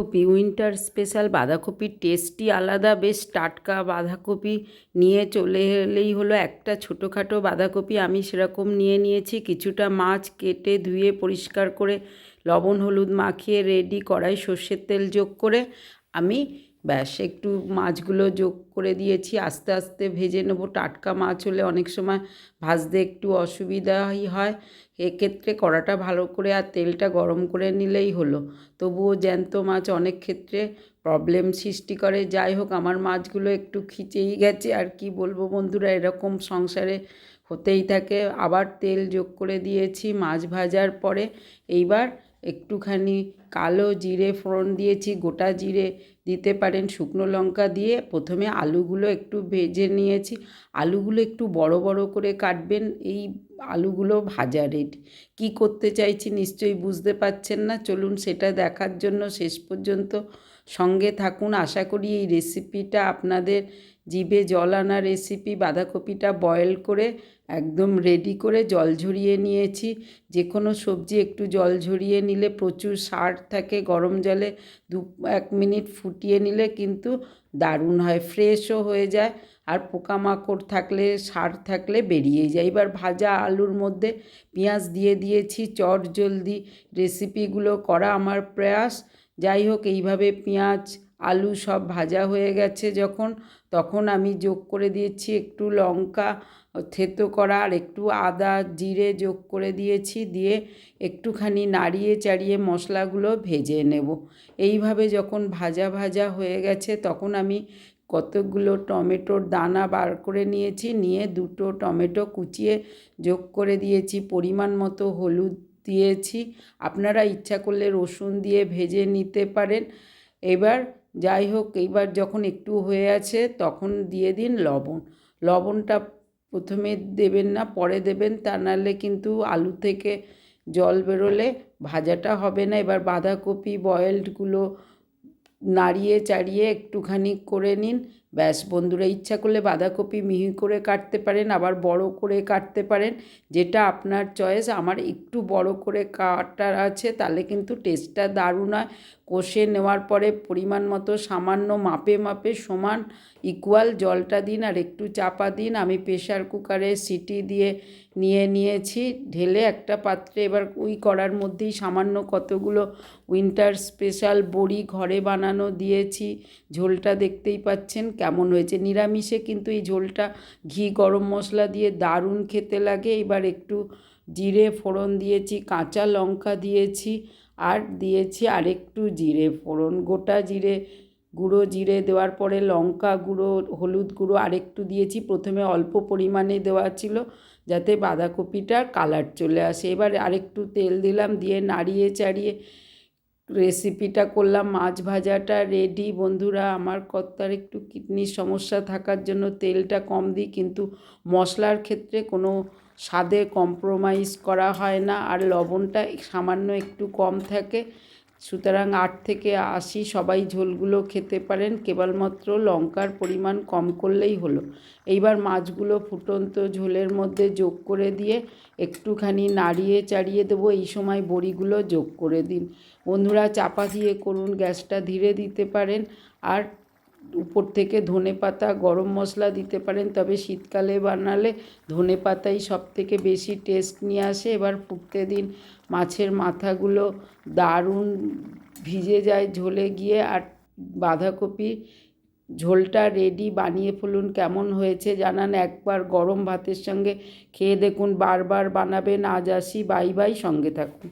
Copy winter special বাঁধাকপির টেস্টই আলাদা, বেশ টাটকা বাঁধাকপি নিয়ে চলে এলেই হলো একটা ছোটোখাটো বাঁধাকপি। আমি সেরকম নিয়ে নিয়েছি, কিছুটা মাছ কেটে ধুয়ে পরিষ্কার করে লবণ, হলুদ মাখিয়ে রেডি কড়াই সর্ষের তেল যোগ করে আমি ব্যাস, একটু মাছগুলো যোগ করে দিয়েছি, আস্তে আস্তে ভেজে নেব। টাটকা মাছ হলে অনেক সময় ভাজতে একটু অসুবিধাই হয়। এক্ষেত্রে কড়াটা ভালো করে আর তেলটা গরম করে নিলেই হলো। তবুও জ্যান্ত মাছ অনেক ক্ষেত্রে প্রবলেম সৃষ্টি করে। যাই হোক, আমার মাছগুলো একটু খিচেই গেছে। আর কি বলব বন্ধুরা, এরকম সংসারে হতেই থাকে। আবার তেল যোগ করে দিয়েছি মাছ ভাজার পরে। এইবার একটুখানি কালো জিরে ফোড়ন দিয়েছি, গোটা জিরে দিতে পারেন শুকনো লঙ্কা দিয়ে। প্রথমে আলুগুলো একটু ভেজে নিয়েছি। আলুগুলো একটু বড় বড় করে কাটবেন। এই আলুগুলো ভাজা রেডি। কী করতে চাইছি নিশ্চয়ই বুঝতে পারছেন না? চলুন সেটা দেখার জন্য শেষ পর্যন্ত সঙ্গে থাকুন। আশা করি এই রেসিপিটা আপনাদের জিভে জল আনা রেসিপি বাঁধাকপিটা বয়েল করে একদম রেডি করে জল ঝরিয়ে নিয়েছি। যে কোনো সবজি একটু জল ঝরিয়ে নিলে প্রচুর সার থাকে। গরম জলে দু, এক মিনিট ফুটিয়ে নিলে কিন্তু দারুণ হয় ফ্রেশও হয়ে যায়। আর পোকামাকড় থাকলে, সার থাকলে বেরিয়ে যায়। এবার ভাজা আলুর মধ্যে পেঁয়াজ দিয়ে দিয়েছি। চট জলদি রেসিপিগুলো করা আমার প্রয়াস। যাই হোক, এইভাবে পেঁয়াজ, আলু সব ভাজা হয়ে গেছে যখন। তখন আমি যোগ করে দিয়েছি একটু লঙ্কা, থেতো করা, আর একটু আদা, জিরে যোগ করে দিয়েছি। দিয়ে একটুখানি নাড়িয়ে চাড়িয়ে মশলাগুলো ভেজে নেব। এইভাবে যখন ভাজা ভাজা হয়ে গেছে, তখন আমি কতগুলো টমেটোর দানা বার করে নিয়েছি। নিয়ে দুটো টমেটো কুচিয়ে যোগ করে দিয়েছি। পরিমাণ মতো হলুদ দিয়েছি। আপনারা ইচ্ছা করলে রসুন দিয়ে ভেজে নিতে পারেন। এবার যাই হোক, এইবার যখন একটু হয়ে আছে, তখন দিয়ে দিন লবণ। লবণটা প্রথমে দেবেন না, পরে দেবেন, তা নাহলে কিন্তু আলু থেকে জল বেরোলে ভাজাটা হবে না। এবার বাঁধাকপি বয়েলডগুলো নাড়িয়ে চাড়িয়ে একটুখানি করে নিন। ব্যাস, বন্ধুরা ইচ্ছা করলে বাঁধাকপি মিহি করে কাটতে পারেন, আবার বড় করে কাটতে পারেন। যেটা আপনার চয়েস, আমার একটু বড় করে কাটার আছে, তাহলে কিন্তু টেস্টটা দারুণ হয়। কষে নেওয়ার পরে পরিমাণ মতো সামান্য মাপে মাপে সমান ইকুয়াল জলটা দিন আর একটু চাপা দিন। আমি প্রেশার কুকারে সিটি দিয়ে নিয়ে নিয়েছি, ঢেলে একটা পাত্রে এবার ওই করার মধ্যেই সামান্য কতগুলো উইন্টার স্পেশাল বড়ি ঘরে বানানো দিয়েছি। ঝোলটা দেখতেই পাচ্ছেন কেমন হয়েছে। নিরামিষে কিন্তু এই ঝোলটা ঘি, গরম মশলা দিয়ে দারুণ খেতে লাগে। এবার একটু জিরে ফোড়ন দিয়েছি, কাঁচা লঙ্কা দিয়েছি, আর দিয়েছি আরেকটু জিরে ফোড়ন। গোটা জিরে গুঁড়ো, জিরে দেওয়ার পরে লঙ্কা গুঁড়ো, হলুদ গুঁড়ো আরেকটু দিয়েছি। প্রথমে অল্প পরিমাণে দেওয়া ছিল যাতে বাঁধাকপিটার কালার চলে আসে। এবার আরেকটু তেল দিলাম, দিয়ে নাড়িয়ে চাড়িয়ে রেসিপিটা করলাম। মাছ ভাজাটা রেডি বন্ধুরা, আমার কর্তার একটু কিডনির সমস্যা থাকার জন্য তেলটা কম দিই, কিন্তু মশলার ক্ষেত্রে কোনো স্বাদে কম্প্রোমাইজ করা হয় না, আর লবণটা সামান্য একটু কম থাকে। সুতরাং আট থেকে আশি সবাই ঝোলগুলো খেতে পারেন, কেবলমাত্র লঙ্কার পরিমাণ কম করলেই হলো। এইবার মাছগুলো ফুটন্ত ঝোলের মধ্যে যোগ করে দিয়ে একটুখানি নাড়িয়ে চাড়িয়ে দেবো, এই সময় বড়িগুলো যোগ করে দিন। বন্ধুরা, চাপা দিয়ে করুন, গ্যাসটা ধীরে দিতে পারেন। আর উপর থেকে ধনে পাতা, গরম মশলা দিতে পারেন, তবে শীতকালে বানালে ধনে পাতাই সব থেকে বেশি টেস্ট নিয়ে আসে। এবার ফুটতে দিন মাছের মাথাগুলো দারুণ ভিজে যায়, ঝোলে গিয়ে আর বাঁধাকপি ঝোলটা রেডি বানিয়ে ফেলুন, কেমন হয়েছে জানান একবার গরম ভাতের সঙ্গে। খেয়ে দেখুন, বারবার বানাবেন, আজ আসি, বাই বাই, সঙ্গে থাকুন।